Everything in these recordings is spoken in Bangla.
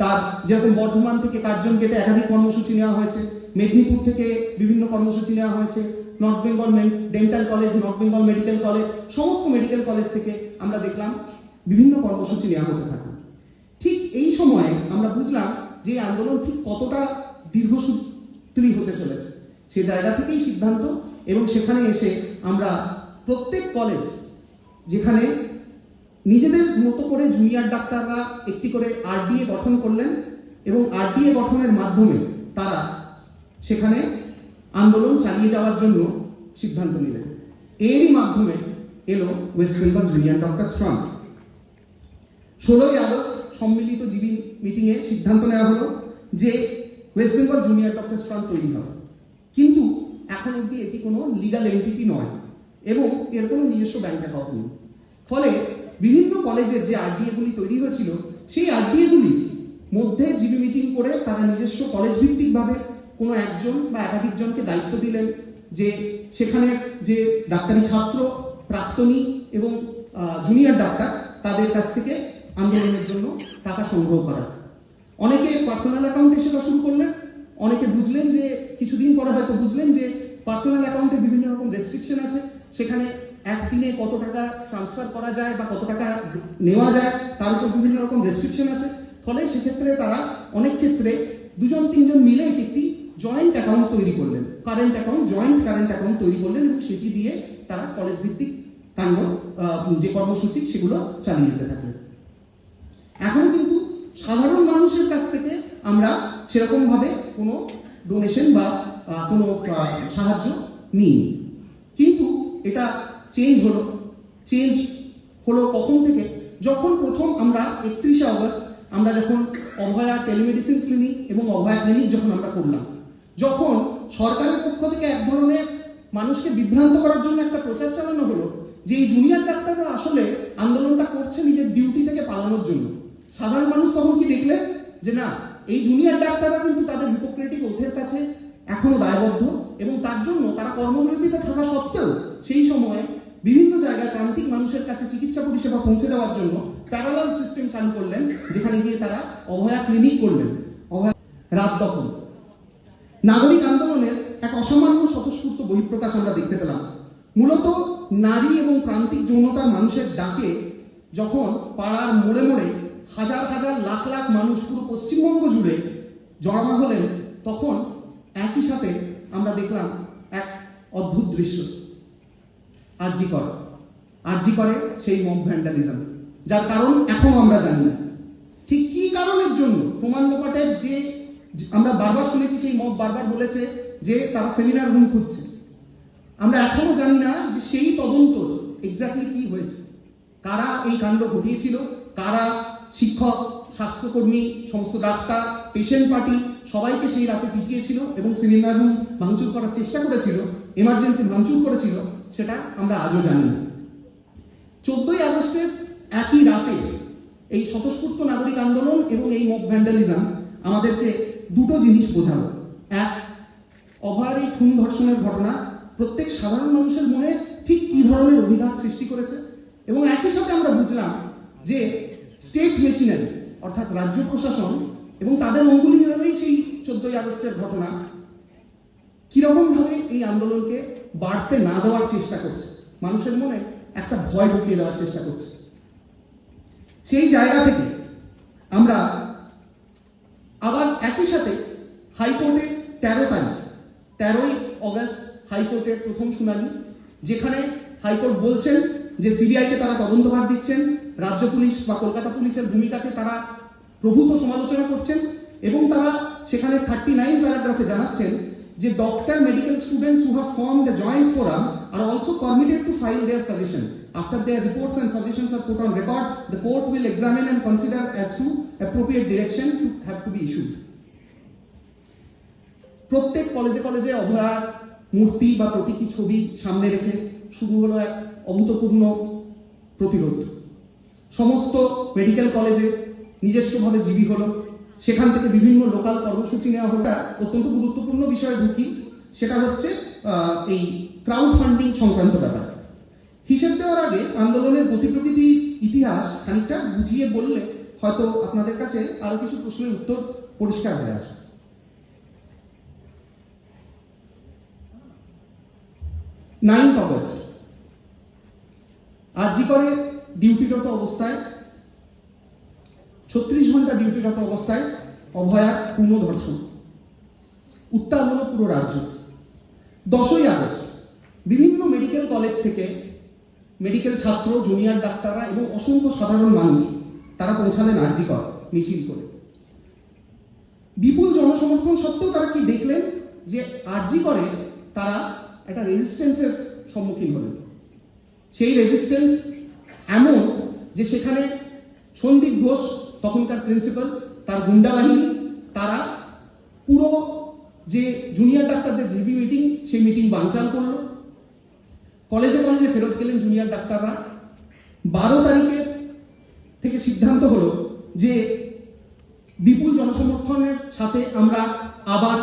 তার যেরকম বর্ধমান থেকে কার্জন গেটে একাধিক কর্মসূচি নেওয়া হয়েছে। মেদিনীপুর থেকে বিভিন্ন কর্মসূচি নেওয়া হয়েছে। North Bengal dental college north Bengal medical college সমস্ত মেডিকেল কলেজ থেকে আমরা দেখলাম বিভিন্ন কর্মসূচি নেওয়া হতে থাকে। ঠিক এই সময়ে আমরা বুঝলাম যে আন্দোলন ঠিক কতটা দীর্ঘসূত্রী হতে চলেছে। সে জায়গা থেকেই সিদ্ধান্ত এবং সেখানে এসে আমরা প্রত্যেক কলেজ যেখানে নিজেদের মতো করে জুনিয়র ডাক্তাররা একটি করে আরডিএ গঠন করলেন এবং আরডিএ গঠনের মাধ্যমে তারা সেখানে আন্দোলন চালিয়ে যাওয়ার জন্য সিদ্ধান্ত নিলেন। এরই মাধ্যমে এলো west Bengal junior doctor front ষোলোই আগস্ট সম্মিলিত জিবি মিটিংয়ে সিদ্ধান্ত নেওয়া হলো যে west Bengal junior doctor front তৈরি হবে। কিন্তু এখন অবধি এটি কোনো লিগাল এন্টিটি নয় এবং এর কোনো নিজস্ব ব্যাংক অ্যাকাউন্ট নেই। ফলে বিভিন্ন কলেজের যে আরডিএগুলি তৈরি হয়েছিল, সেই আরডিএগুলি মধ্যে জিবি মিটিং করে তারা নিজস্ব কলেজ ভিত্তিকভাবে কোনো একজন বা একাধিক জনকে দায়িত্ব দিলেন যে সেখানে যে ডাক্তারি ছাত্র, প্রাক্তনী এবং জুনিয়র ডাক্তার তাদের কাছ থেকে আন্দোলনের জন্য টাকা সংগ্রহ করা। অনেকে পার্সোনাল অ্যাকাউন্টে সেটা শুরু করলেন, অনেকে বুঝলেন যে কিছুদিন পরে হয়তো বুঝলেন যে পার্সোনাল অ্যাকাউন্টে বিভিন্ন রকম রেস্ট্রিকশন আছে, সেখানে একদিনে কত টাকা ট্রান্সফার করা যায় বা কত টাকা নেওয়া যায়, তার উপর বিভিন্ন রকম রেস্ট্রিকশন আছে। ফলে সেক্ষেত্রে তারা অনেক ক্ষেত্রে দুজন, তিনজন মিলে একটি জয়েন্ট অ্যাকাউন্ট তৈরি করলেন। Current account joint current account তৈরি করলেন এবং সেটি দিয়ে তারা কলেজ ভিত্তিক কাণ্ড যে কর্মসূচি সেগুলো চালিয়ে যেতে থাকলেন। এখন কিন্তু সাধারণ মানুষের কাছ থেকে আমরা সেরকমভাবে কোনো ডোনেশন বা কোনো সাহায্য নিই কিন্তু এটা চেঞ্জ হলো চেঞ্জ হলো কখন থেকে? যখন প্রথম আমরা একত্রিশে আগস্ট, আমরা যখন অভয়া টেলিমেডিসিন ক্লিনিক এবং অভয়া ক্লিনিক যখন আমরা করলাম, যখন সরকারের পক্ষ থেকে এক ধরনের মানুষকে বিভ্রান্ত করার জন্য একটা প্রচার চালানো হলো, যে এই জুনিয়র ডাক্তাররা আসলে আন্দোলনটা করছে নিজের ডিউটি থেকে পালানোর জন্য। সাধারণ মানুষ তখন কি দেখলেন যে না, এই জুনিয়র ডাক্তাররা কিন্তু তাদের হিপোক্রেটিক ওথের কাছে এখনও দায়বদ্ধ এবং তার জন্য তারা কর্মবিরতিতে থাকা সত্ত্বেও সেই সময়ে বিভিন্ন জায়গায় প্রান্তিক মানুষের কাছে চিকিৎসা পরিষেবা পৌঁছে দেওয়ার জন্য প্যারালাল সিস্টেম চালু করলেন, যেখানে গিয়ে তারা অভয়া ক্লিনিক করলেন। অভয়া রাত দখল নাগরিক আন্দোলনের এক অসামান্য স্বতঃস্ফূর্ত বহিঃপ্রকাশ আমরা দেখতে পেলাম। মূলত নারী এবং প্রান্তিক যৌনতার মানুষের ডাকে যখন পাড়ার মোড়ে মোড়ে হাজার হাজার লাখ লাখ মানুষ পুরো পশ্চিমবঙ্গ জুড়ে জড়ানো হলেন, তখন একই সাথে আমরা দেখলাম এক অদ্ভুত দৃশ্য। আরজি কর। আরজি করে সেই মব ভ্যান্ডালিজম যার কারণ এখনও আমরা জানি না। ঠিক কি কারণের জন্য? প্রমাণ লোপাটের যে আমরা বারবার শুনেছি সেই মব বারবার বলেছে যে তারা সেমিনার রুম খুঁজছে। আমরা এখনও জানি না যে সেই তদন্ত এক্স্যাক্টলি কি হয়েছে। কারা এই কাণ্ড ঘটিয়েছিল? কারা শিক্ষক, স্বাস্থ্যকর্মী, সমস্ত ডাক্তার পেশেন্ট পার্টি সবাইকে সেই রাতে পিটিয়েছিল এবং সেমিনার রুম ভাঙচুর করার চেষ্টা করেছিল এমার্জেন্সি ভাঙচুর করেছিল? সেটা আমরা আজও জানি। চোদ্দই আগস্টের একই রাতে এই স্বতঃস্ফূর্ত নাগরিক আন্দোলন এবং এই মব ভ্যান্ডালিজম আমাদেরকে দুটো জিনিস বোঝালো। এক, অভয়ার এই খুন ধর্ষণের ঘটনা প্রত্যেক সাধারণ মানুষের মনে ঠিক কি ধরনের অভিঘাত সৃষ্টি করেছে? এবং একই সাথে আমরা বুঝলাম যে স্টেট মেশিনারি অর্থাৎ রাজ্য প্রশাসন এবং তাদের অঙ্গুলি সেই চোদ্দই আগস্টের ঘটনা কীরকম ভাবে এই আন্দোলনকে বাড়তে না দেওয়ার চেষ্টা করছে। মানুষের মনে একটা ভয় ঢুকিয়ে দেওয়ার চেষ্টা করছে। সেই জায়গা থেকে আমরা আবার একই সাথে হাইকোর্টে তেরো তারিখ, তেরোই অগস্ট হাইকোর্টের প্রথম শুনানি, যেখানে হাইকোর্ট বলছেন যে সিবিআইকে তারা তদন্তভার দিচ্ছেন, রাজ্য পুলিশ বা কলকাতা পুলিশের ভূমিকাকে তারা প্রভূত সমালোচনা করছেন এবং তারা সেখানে থার্টি নাইন প্যারাগ্রাফে জানাচ্ছেন যে doctor medical students who have form the joint forum are also permitted to file their suggestion after their reports and suggestions are put on record the court will examine and consider as to appropriate direction to have to be issued প্রত্যেক কলেজে কলেজে অভয়ার মূর্তি বা প্রতীকী ছবি সামনে রেখে শুরু হলো এক অভূতপূর্ণ প্রতিরোধ। সমস্ত মেডিকেল কলেজে নিজস্বভাবে জীবী হলো। সেখান থেকে বিভিন্ন লোকাল কর্মসূচি নেওয়া একটা অত্যন্ত গুরুত্বপূর্ণ বিষয়ে ঢুকি সেটা হচ্ছে এই ক্রাউড ফান্ডিং সংক্রান্ত ব্যাপার। হিসেব দেওয়ার আগে আন্দোলনের গতি প্রকৃতির ইতিহাস খানিকটা বুঝিয়ে বললে হয়তো আপনাদের কাছে আরও কিছু প্রশ্নের উত্তর পরিষ্কার হয়ে আসে। Ninth August. আরজি করে ডিউটিরত অবস্থায় ছত্রিশ ঘণ্টা ডিউটিরত অবস্থায় অভয়ার পূর্ণ ধর্ষণ উত্তাল হলো পুরো রাজ্য। দশই আগস্ট, বিভিন্ন মেডিকেল কলেজ থেকে মেডিকেল ছাত্র জুনিয়র ডাক্তাররা এবং অসংখ্য সাধারণ মানুষ তারা পৌঁছালেন আরজি কর মিছিল করে বিপুল জনসমর্থন সত্ত্বেও তারা কি দেখলেন? যে আরজি করে তারা একটা রেজিস্ট্যান্সের সম্মুখীন হলেন। সেই রেজিস্ট্যান্স এমন যে সেখানে সন্দীপ ঘোষ তখনকার প্রিন্সিপাল তার গুন্ডা বাহিনী, তারা পুরো যে জুনিয়র ডাক্তারদের জিবি মিটিং সেই মিটিং বানচাল করল। কলেজে কলেজে ফেরত গেলেন জুনিয়র ডাক্তাররা। বারো তারিখে থেকে সিদ্ধান্ত হলো যে বিপুল জনসমর্থনের সাথে আমরা আবার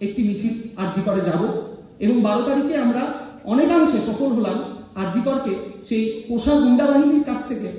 একটি মিছিল আরজিকরে যাব এবং বারো তারিখে আমরা অনেকাংশে সফল হলাম আরজিকরকে সেই পোষা গুন্ডা বাহিনীর কাছ থেকে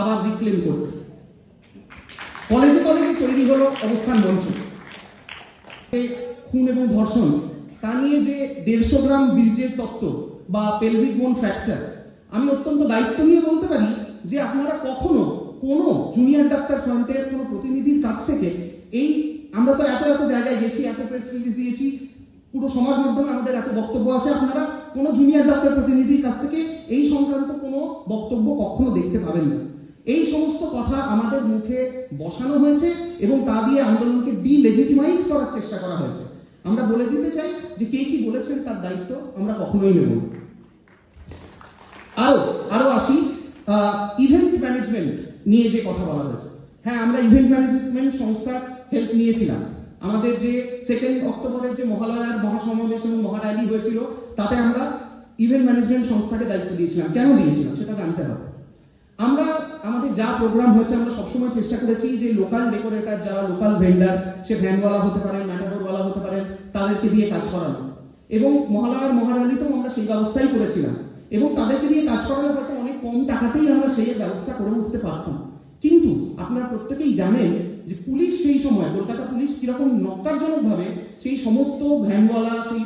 আবার রিক্লেম করবে। কলেজে কলেজে তৈরি হলো অবস্থান মঞ্চ। খুন এবং ধর্ষণ, তা নিয়ে যে দেড়শো গ্রাম বীর্যের তত্ত্ব বা পেলভিক বোন ফ্র্যাকচার আমি অত্যন্ত দায়িত্ব নিয়ে বলতে পারি যে আপনারা কখনো কোনো জুনিয়র ডাক্তার ফ্রন্টের কোনো প্রতিনিধির কাছ থেকে এই আমরা তো এত এত জায়গায় গেছি, এত প্রেস রিলিজ দিয়েছি, পুরো সমাজ মাধ্যমে আমাদের এত বক্তব্য আছে, আপনারা কোনো জুনিয়র ডাক্তার প্রতিনিধির কাছ থেকে এই সংক্রান্ত কোনো বক্তব্য কখনো দেখতে পাবেন না। এই সমস্ত কথা আমাদের মুখে বসানো হয়েছে এবং তা দিয়ে আন্দোলনকে ডিলেজিটিমাইজ করার চেষ্টা করা হয়েছে। আমরা বলে দিতে চাই যে কে কি বলেছেন তার দায়িত্ব আমরা কখনোই নেব আরও আরও আসি ইভেন্ট ম্যানেজমেন্ট নিয়ে যে কথা বলা হয়েছে। হ্যাঁ আমরা ইভেন্ট ম্যানেজমেন্ট সংস্থার হেল্প নিয়েছিলাম। আমাদের যে সেকেন্ড অক্টোবরের যে মহালয়ার মহাসমাবেশ এবং মহারালি হয়েছিল, তাতে আমরা ইভেন্ট ম্যানেজমেন্ট সংস্থাকে দায়িত্ব দিয়েছিলাম। কেন দিয়েছিলাম? সেটা জানতে হবে। আমরা আমাদের যা প্রোগ্রাম হয়েছে আমরা সবসময় চেষ্টা করেছি যে লোকাল ডেকোরেটার যারা লোকাল ভেন্ডার সে ভ্যানওয়ালা হতে পারে ম্যাটাডোরওয়ালা হতে পারে, তাদেরকে দিয়ে কাজ করানো। এবং মহালয়ার মহারানিতেও আমরা সেই ব্যবস্থাই করেছিলাম। এবং তাদেরকে দিয়ে কাজ করানোর হয়তো অনেক কম টাকাতেই আমরা সেই ব্যবস্থা করে উঠতে পারতাম। কিন্তু আপনারা প্রত্যেকেই জানেন যে পুলিশ সেই সময়, কলকাতা পুলিশ কীরকম নক্কারজনক ভাবে সেই সমস্ত ভ্যানওয়ালা, সেই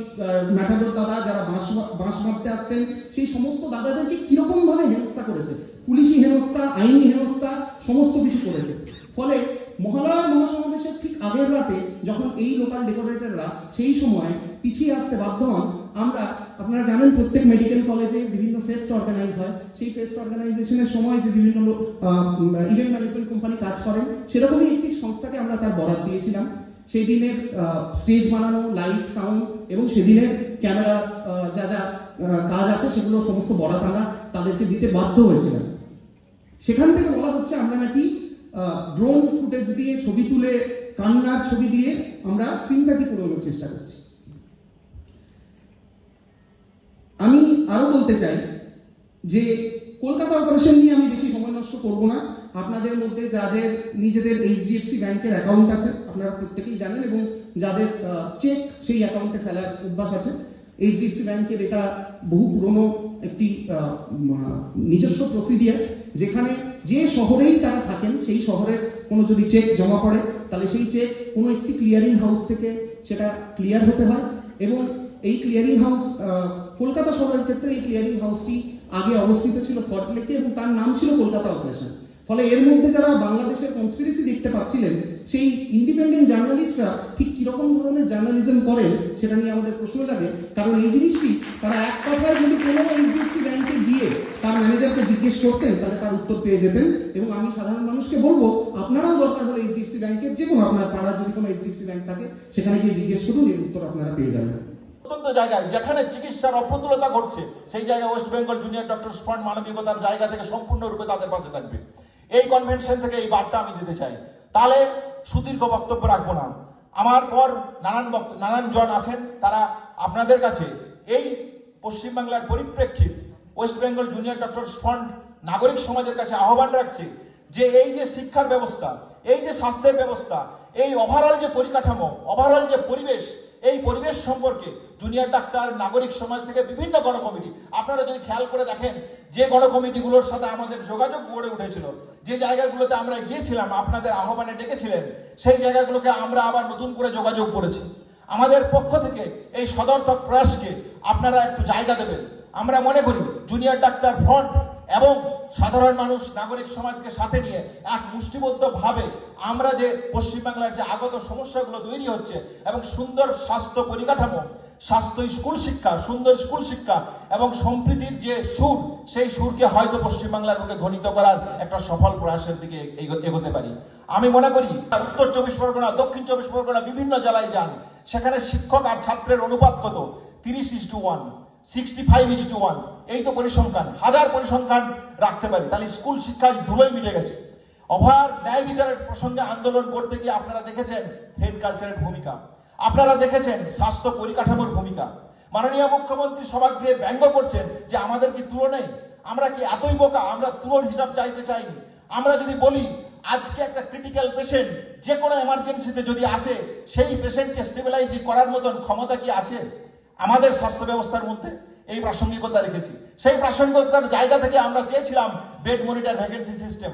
ম্যাটাডোর দাদা যারা বাঁশ বাঁশ মারতে আসতেন, সেই সমস্ত দাদাদেরকে কীরকম ভাবে হেনস্থা করেছে? পুলিশি হেনস্থা, আইনি হেনস্থা, সমস্ত কিছু করেছে। ফলে মহালয়ার মহাসমাবেশের ঠিক আগের রাতে যখন এই লোকাল ডেকোরেটররা সেই সময় পিছিয়ে আসতে বাধ্য হন, আমরা আপনারা জানেন প্রত্যেক মেডিকেল কলেজে বিভিন্ন ফেস্ট অর্গানাইজ হয়। সেই ফেস্ট অর্গানাইজেশনের সময় যে বিভিন্ন ইভেন্ট ম্যানেজমেন্ট কোম্পানি কাজ করেন, সেরকমই একটি সংস্থাকে আমরা তার বরাদ দিয়েছিলাম। সেই দিনের স্টেজ বানানো লাইট সাউন্ড এবং সেদিনের ক্যামেরা যা যা কাজ আছে সেগুলো সমস্ত বরাত আমরা তাদেরকে দিতে বাধ্য হয়েছিলাম। সেখান থেকে বলা হচ্ছে আমরা নাকি ড্রোন ফুটেজ দিয়ে ছবি তুলে, কান্নার ছবি দিয়ে আমরা সিম্প্যাথি করানোর চেষ্টা করছি। আমি আরও বলতে চাই যে কলকাতা অপারেশন নিয়ে আমি বেশি সময় নষ্ট করব না। আপনাদের মধ্যে যাদের নিজেদের এইচডিএফসি ব্যাংকের অ্যাকাউন্ট আছে, আপনারা প্রত্যেকেই জানেন এবং যাদের চেক সেই অ্যাকাউন্টে ফেলার অভ্যাস আছে। এইচডিএফসি ব্যাংকের এটা বহু পুরনো একটি নিজস্ব প্রসিডিয়ার যেখানে যে শহরেই তারা থাকেন, সেই শহরের কোনো যদি চেক জমা পড়ে, তাহলে সেই চেক কোনো একটি ক্লিয়ারিং হাউস থেকে সেটা ক্লিয়ার হতে হয় এবং এই ক্লিয়ারিং হাউস কলকাতা শহরের ক্ষেত্রে এই ক্লিয়ারিং হাউসটি আগে অবস্থিত ছিল ফর্ট লেকে এবং তার নাম ছিল কলকাতা অপারেশন ফলে এর মধ্যে যারা বাংলাদেশের কনস্পিরেসি দেখতে পাচ্ছিলেন, সেই ইন্ডিপেন্ডেন্ট জার্নালিস্টরা ঠিক কীরকম ধরনের জার্নালিজম করেন, সেটা নিয়ে আমাদের প্রশ্ন লাগে কারণ এই জিনিসটি তারা এক কথায় যদি কোনো এইচডিএফসি ব্যাংকে গিয়ে তার ম্যানেজারকে জিজ্ঞেস করতেন, তাহলে তার উত্তর পেয়ে যেতেন। এবং আমি সাধারণ মানুষকে বলব, আপনারাও দরকার হলে এইচডিএফসি ব্যাংকের যে কোনো আপনার পাড়ার যদি কোনো এইচডিএফসি ব্যাংক থাকে, সেখানে গিয়ে জিজ্ঞেস করুন, এর উত্তর আপনারা পেয়ে যাবেন। অত্যন্ত জায়গায় যেখানে চিকিৎসার অপ্রতুলতা ঘটছে, সেই জায়গায় west Bengal junior doctor fund মানবিকতার জায়গা থেকে সম্পূর্ণরূপে তাদের পাশে থাকবে। এই কনভেনশন থেকে এই বার্তা আমি দিতে চাই। তাহলে সুদীর্ঘ বক্তব্য রাখব না। আমার পর নানান নানান জন আছেন, তারা আপনাদের কাছে এই পশ্চিমবাংলার পরিপ্রেক্ষিত west Bengal junior doctors fund নাগরিক সমাজের কাছে আহ্বান রাখছে যে এই যে শিক্ষার ব্যবস্থা, এই যে স্বাস্থ্যের ব্যবস্থা, এই ওভারঅল যে পরিকাঠামো ওভারঅল যে পরিবেশ পরিবেশ সম্পর্কে জুনিয়র ডাক্তার নাগরিক সমাজ থেকে বিভিন্ন গণকমিটি। আপনারা যদি খেয়াল করে দেখেন, যে গণকমিটিগুলোর সাথে আমাদের যোগাযোগ গড়ে উঠেছিল, যে জায়গাগুলোতে আমরা গিয়েছিলাম, আপনাদের আহ্বানে ডেকেছিলেন, সেই জায়গাগুলোকে আমরা আবার নতুন করে যোগাযোগ করেছি। আমাদের পক্ষ থেকে এই সদর্থক প্রয়াসকে আপনারা একটু জায়গা দেবেন। আমরা মনে করি জুনিয়র ডাক্তার ফ্রন্ট এবং সাধারণ মানুষ, নাগরিক সমাজকে সাথে নিয়ে এক মুষ্টিবদ্ধ ভাবে আমরা যে পশ্চিমবাংলার যে আগত সমস্যাগুলো তৈরি হচ্ছে এবং সুন্দর স্বাস্থ্য পরিকাঠামো, স্বাস্থ্য স্কুল শিক্ষা, সুন্দর স্কুল শিক্ষা এবং সম্প্রীতির যে সুর, সেই সুরকে হয়তো পশ্চিমবাংলার বুকে ধ্বনিত করার একটা সফল প্রয়াসের দিকে এগো- এগোতে পারি। আমি মনে করি, উত্তর চব্বিশ পরগনা, দক্ষিণ চব্বিশ পরগনা বিভিন্ন জেলায় যান, সেখানে শিক্ষক আর ছাত্রের অনুপাত কত? তিরিশ is to one sixty five is to one এই তো পরিসংখ্যান। হাজার পরিসংখ্যান রাখতে পারি। তাহলে স্কুল শিক্ষা ধুলোয় মিটে গেছে। অভয়ার ন্যায় বিচারের প্রসঙ্গে আন্দোলন করতে গিয়ে আপনারা দেখেছেন থ্রেড কালচারের ভূমিকা। আপনারা দেখেছেন স্বাস্থ্য পরিকাঠামোর ভূমিকা। মাননীয় মুখ্যমন্ত্রী সভা সভাগৃহে ব্যঙ্গ করছেন যে আমাদের কি তুলো নেই? আমরা কি এতই বোকা? আমরা তুলোর হিসাব চাইতে চাইনি। আমরা যদি বলি, আজকে একটা ক্রিটিক্যাল পেশেন্ট যে কোনো এমার্জেন্সিতে যদি আসে, সেই পেশেন্টকে স্টেবিলাইজ করার মতন ক্ষমতা কি আছে? আমাদের স্বাস্থ্য ব্যবস্থার মধ্যে এই প্রাসঙ্গিকতা রেখেছি। সেই প্রাসঙ্গিকতার জায়গা থেকে আমরা চেয়েছিলাম বেড মনিটর ভ্যাকেন্সি সিস্টেম।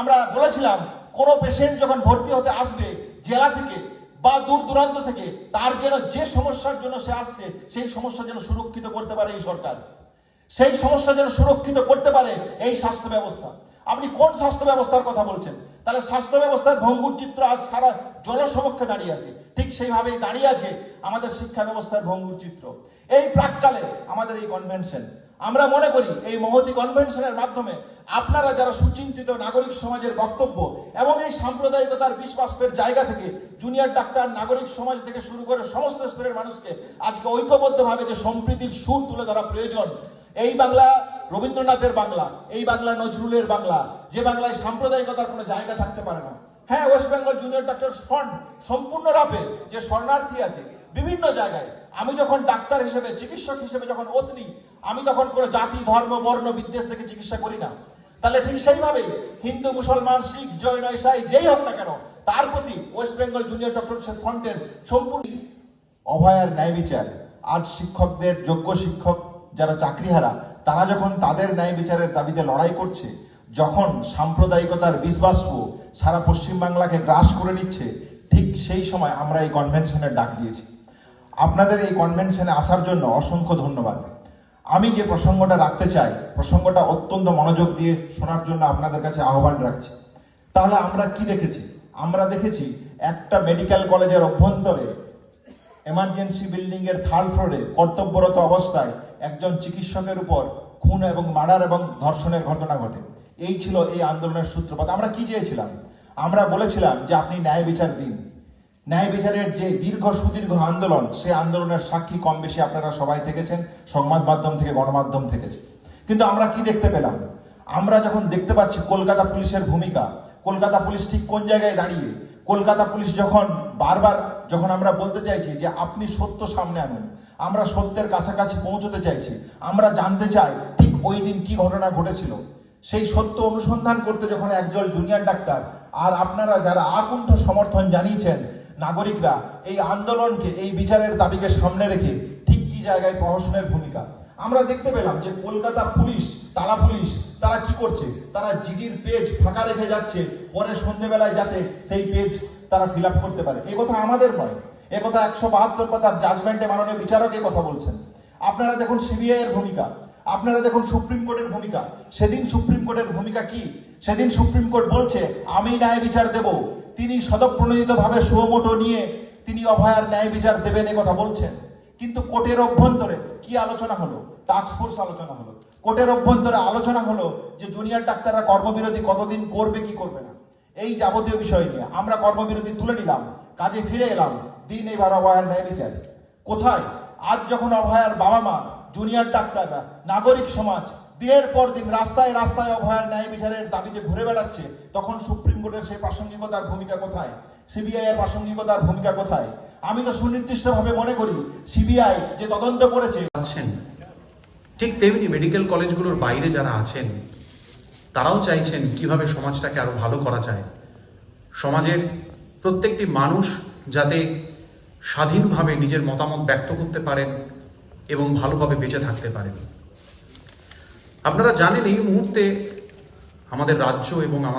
আমরা বলেছিলাম, কোনো পেশেন্ট যখন ভর্তি হতে আসবে জেলা থেকে বা দূর দূরান্ত থেকে, তার যেন যে সমস্যার জন্য সে আসছে, সেই সমস্যা যেন সুরক্ষিত করতে পারে এই সরকার। সেই সমস্যা যেন সুরক্ষিত করতে পারে এই স্বাস্থ্য ব্যবস্থা। আপনি কোন স্বাস্থ্য ব্যবস্থার কথা বলছেন? তাহলে স্বাস্থ্য ব্যবস্থার ভঙ্গুর চিত্র আজ সারা জনসমক্ষে দাঁড়িয়ে আছে। ঠিক সেইভাবেই দাঁড়িয়ে আছে আমাদের শিক্ষা ব্যবস্থার ভঙ্গুর চিত্র। এই প্রাককালে আমাদের এই কনভেনশন আমরা মনে করি এই মহতি কনভেনশনের মাধ্যমে আপনারা যারা সুচিন্তিত নাগরিক সমাজের বক্তব্য এবং এই সাম্প্রদায়িকতার বিশ্বাসের জায়গা থেকে জুনিয়র ডাক্তার, নাগরিক সমাজ থেকে শুরু করে সমস্ত স্তরের মানুষকে আজকে ঐক্যবদ্ধভাবে যে সম্প্রীতির সুর তুলে ধরা প্রয়োজন এই বাংলা রবীন্দ্রনাথের বাংলা, এই বাংলা নজরুলের বাংলা, যে বাংলায় সাম্প্রদায়িকতার কোনো জায়গা থাকতে পারে না। হ্যাঁ west Bengal junior doctor front সম্পূর্ণ রাপে যে শরণার্থী আছে, বিভিন্ন জায়গায়। আমি যখন ডাক্তার হিসেবে, চিকিৎসক হিসেবে যখন অতনি আমি তখন কোনো জাতি, ধর্ম, বর্ণ, বিদ্বেষ থেকে চিকিৎসা করি না। তাহলে ঠিক সেইভাবেই হিন্দু, মুসলমান, শিখ, জৈন, ইসাই, যেই হোক না কেন, তার প্রতি ওয়েস্ট বেঙ্গল জুনিয়র ডক্টর ফ্রন্টের সম্পূর্ণ অভয়ার ন্যায় বিচার। আজ শিক্ষকদের, যোগ্য শিক্ষক যারা চাকরিহারা, তারা যখন তাদের ন্যায় বিচারের দাবিতে লড়াই করছে, যখন সাম্প্রদায়িকতার বিষবাষ্প সারা পশ্চিমবাংলাকে গ্রাস করে নিচ্ছে, ঠিক সেই সময় আমরা এই কনভেনশনের ডাক দিয়েছি। আপনাদের এই কনভেনশনে আসার জন্য অসংখ্য ধন্যবাদ। আমি যে প্রসঙ্গটা রাখতে চাই, প্রসঙ্গটা অত্যন্ত মনোযোগ দিয়ে শোনার জন্য আপনাদের কাছে আহ্বান রাখছি। তাহলে আমরা কি দেখেছি? আমরা দেখেছি একটা মেডিকেল কলেজের অভ্যন্তরে, এমার্জেন্সি বিল্ডিং এর থার্ড ফ্লোরে কর্তব্যরত অবস্থায় একজন চিকিৎসকের উপর খুন এবং মার্ডার এবং ধর্ষণের ঘটনা ঘটে। এই ছিল এই আন্দোলনের সূত্রপাত। আমরা কি চেয়েছিলাম? আমরা বলেছিলাম যে আপনি ন্যায় বিচার দিন। ন্যায় বিচারের যে দীর্ঘ সুদীর্ঘ আন্দোলন, সেই আন্দোলনের সাক্ষী কম বেশি আপনারা সবাই থেকেছেন, সংবাদ মাধ্যম থেকে, গণমাধ্যম থেকেছে কিন্তু আমরা কি দেখতে পেলাম? আমরা যখন দেখতে পাচ্ছি কলকাতা পুলিশের ভূমিকা, কলকাতা পুলিশ ঠিক কোন জায়গায় দাঁড়িয়ে, কলকাতা পুলিশ যখন বারবার, যখন আমরা বলতে চাইছি যে আপনি সত্য সামনে আনুন আমরা সত্যের কাছাকাছি পৌঁছতে চাইছি। আমরা জানতে চাই ঠিক ওই দিন কি ঘটনা ঘটেছিল। সেই সত্য অনুসন্ধান করতে যখন একজন জুনিয়র ডাক্তার আর আপনারা যারা আকুণ্ঠ সমর্থন জানিয়েছেন, নাগরিকরা, এই আন্দোলনকে, এই বিচারের দাবিকে সামনে রেখে ঠিক কি জায়গায় প্রহসনের ভূমিকা? আমরা দেখতে পেলাম যে কলকাতা পুলিশ তারা পুলিশ, তারা কি করছে? তারা জিডির পেজ ফাঁকা রেখে যাচ্ছে। পরে সন্ধেবেলায় যাতে সেই পেজ তারা ফিল করতে পারে। এ কথা আমাদের নয়। এ কথা একশো বাহাত্তর পাতার জাজমেন্টে মাননীয় বিচারক এই কথা বলছেন। আপনারা দেখুন সিবিআই এর ভূমিকা, আপনারা দেখুন সুপ্রিম কোর্টের ভূমিকা। সেদিন সুপ্রিম কোর্টের ভূমিকা কি? সেদিন সুপ্রিম কোর্ট বলছে, আমি ন্যায় বিচার দেব। তিনি সদপ্রণোদিত ভাবে সুমোটো নিয়ে তিনি অভয়ার ন্যায় বিচার দেবেন এ কথা বলছেন। কিন্তু কোর্টের অভ্যন্তরে কি আলোচনা হলো? টাস্ক ফোর্স আলোচনা হলো। কোর্টের অভ্যন্তরে আলোচনা হলো যে জুনিয়র ডাক্তাররা কর্মবিরতি কতদিন করবে, কি করবে না। এই যাবতীয় বিষয় নিয়ে আমরা কর্মবিরতি তুলে নিলাম, কাজে ফিরে এলাম। দিন এবার অভয়ার ন্যায় বিচার। কোথায়? আজ যখন অভয়ার বাবা মা জুনিয়র ডাক্তাররা, নাগরিক সমাজ, দিনের পর দিন রাস্তায় রাস্তায় অভয়ার ন্যায় বিচারের দাবিতে ঘুরে বেড়াচ্ছে, তখন সুপ্রিম কোর্টের সেই প্রাসঙ্গিকতার ভূমিকা কোথায়? সিবিআই এর প্রাসঙ্গিকতার ভূমিকা কোথায়? আমি তো সুনির্দিষ্টভাবে মনে করি, সিবিআই যে তদন্ত করেছে আছেন। ঠিক তেমনি মেডিকেল কলেজগুলোর বাইরে যারা আছেন, তারাও চাইছেন কীভাবে সমাজটাকে আরও ভালো করা যায়। সমাজের প্রত্যেকটি মানুষ যাতে স্বাধীনভাবে নিজের মতামত ব্যক্ত করতে পারেন এবং ভালোভাবে বেঁচে থাকতে পারেন। আপনারা জানেন এই মুহূর্তে আমাদের রাজ্য এবং আমাদের